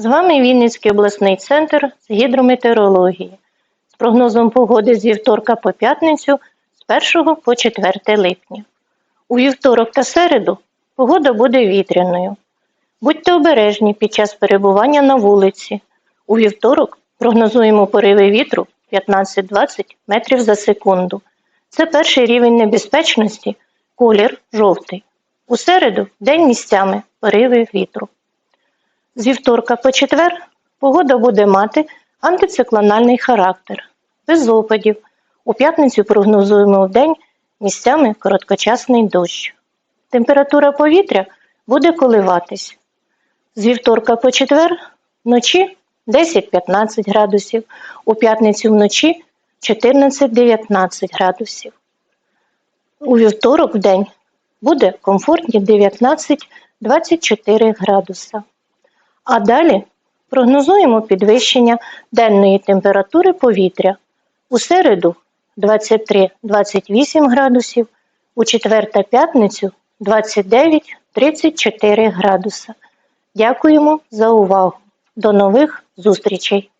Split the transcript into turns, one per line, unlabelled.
З вами Вінницький обласний центр з гідрометеорології з прогнозом погоди з вівторка по п'ятницю з 1 по 4 липня. У вівторок та середу погода буде вітряною. Будьте обережні під час перебування на вулиці. У вівторок прогнозуємо пориви вітру 15-20 метрів за секунду. Це перший рівень небезпечності, колір жовтий. У середу день місцями пориви вітру. З вівторка по четвер погода буде мати антициклональний характер, без опадів. У п'ятницю прогнозуємо в день місцями короткочасний дощ. Температура повітря буде коливатись. З вівторка по четвер вночі 10-15 градусів, у п'ятницю вночі 14-19 градусів. У вівторок в день буде комфортні 19-24 градуса. А далі прогнозуємо підвищення денної температури повітря. У середу 23-28 градусів, у четвер та п'ятницю 29-34 градуса. Дякуємо за увагу. До нових зустрічей!